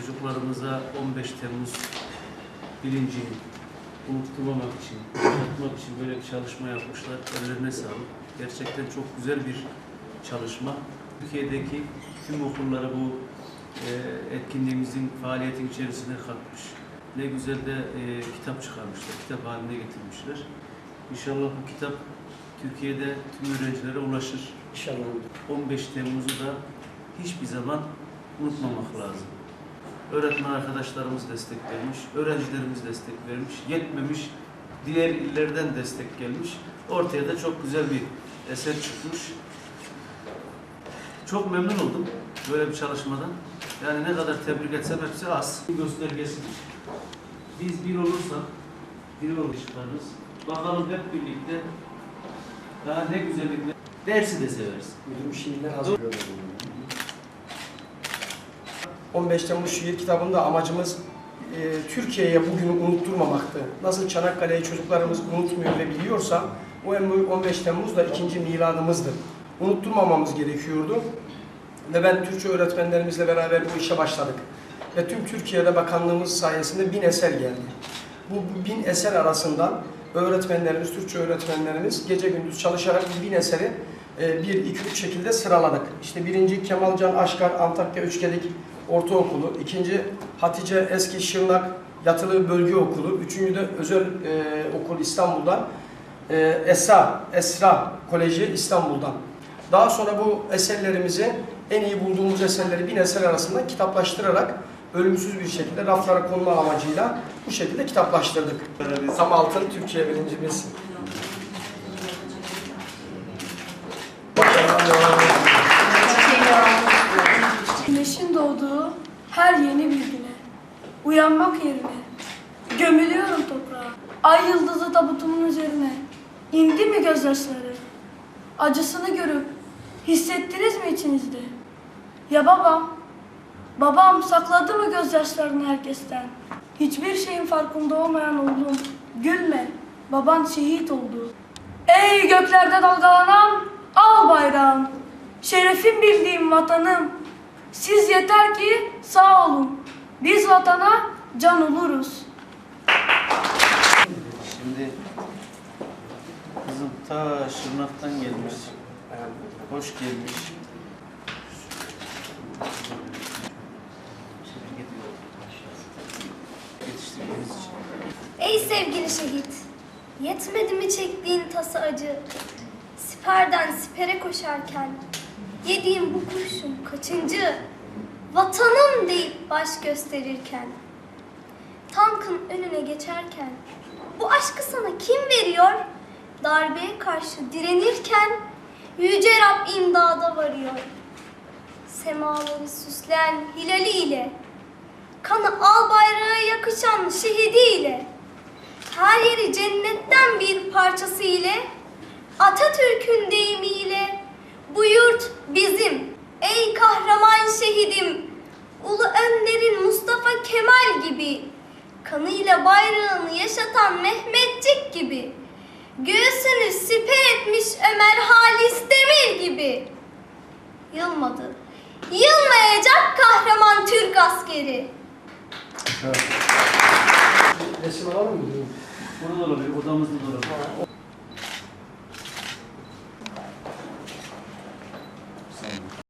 çocuklarımıza 15 Temmuz bilincini unutturmamak için, unutmak için böyle bir çalışma yapmışlar. Ellerine sağlık. Gerçekten çok güzel bir çalışma. Türkiye'deki tüm okulları bu e, etkinliğimizin faaliyetin içerisine katmış. Ne güzel de e, kitap çıkarmışlar, kitap haline getirmişler. İnşallah bu kitap Türkiye'de tüm öğrencilere ulaşır. İnşallah. 15 Temmuz'u da hiçbir zaman unutmamak lazım. Öğretmen arkadaşlarımız destek vermiş, öğrencilerimiz destek vermiş, yetmemiş, diğer illerden destek gelmiş. Ortaya da çok güzel bir eser çıkmış. Çok memnun oldum böyle bir çalışmadan. Yani ne kadar tebrik etsem hepsi az. Göstergesidir. Biz bir olursak, bir olur. Bakalım hep birlikte daha ne güzellikle dersi de severiz. Müdürüm şiirler hazırlıyor. 15 Temmuz şiir kitabında amacımız e, Türkiye'ye bugünü unutturmamaktı. Nasıl Çanakkale'yi çocuklarımız unutmuyor ve biliyorsa o en- 15 Temmuz da ikinci miladımızdır. Unutturmamamız gerekiyordu. Ve ben Türkçe öğretmenlerimizle beraber bu işe başladık. Ve tüm Türkiye'de bakanlığımız sayesinde bin eser geldi. Bu bin eser arasından öğretmenlerimiz, Türkçe öğretmenlerimiz gece gündüz çalışarak bin eseri 1, 2, 3 şekilde sıraladık. İşte birinci Kemalcan Aşkar Antakya Üçgedik Ortaokulu, ikinci Hatice Eski Şırnak Yatılı Bölge Okulu, üçüncü de özel e, okul İstanbul'dan e, Esra, Esra Koleji İstanbul'dan. Daha sonra bu eserlerimizi en iyi bulduğumuz eserleri bin eser arasında kitaplaştırarak ölümsüz bir şekilde raflara konma amacıyla bu şekilde kitaplaştırdık. Tam altın Türkiye birincimiz. Güneşin doğduğu her yeni bir güne, uyanmak yerine, gömülüyorum toprağa. Ay yıldızı tabutumun üzerine, indi mi gözyaşları? Acısını görüp, hissettiniz mi içinizde? Ya babam? Babam sakladı mı gözyaşlarını herkesten? Hiçbir şeyin farkında olmayan oğlum, gülme, baban şehit oldu. Ey göklerde dalgalanan al bayrağım, şerefim bildiğim vatanım. Siz yeter ki sağ olun, biz vatana can oluruz. Şimdi kızım ta Şırnak'tan gelmiş. Hoş gelmiş. Ey sevgili şehit, yetmedi mi çektiğin tası acı? Siperden sipere koşarken, yediğim bu kurşun kaçıncı? Vatanım deyip baş gösterirken, tankın önüne geçerken, bu aşkı sana kim veriyor? Darbeye karşı direnirken, Yüce Rab imdada varıyor. Semaları süsleyen hilaliyle, kanı al bayrağı yakışan şehidiyle, her yeri cennetten bir parçası ile, Atatürk'ün deyimiyle, bu yurt bizim, ey kahraman şehidim, Ulu Önder'in Mustafa Kemal gibi, kanıyla bayrağını yaşatan Mehmetçik gibi, göğsünü siper etmiş Ömer Halis Demir gibi. Yılmadı, yılmayacak kahraman Türk askeri. Resim alalım mı? Burada da olabilir, odamızda da olabilir.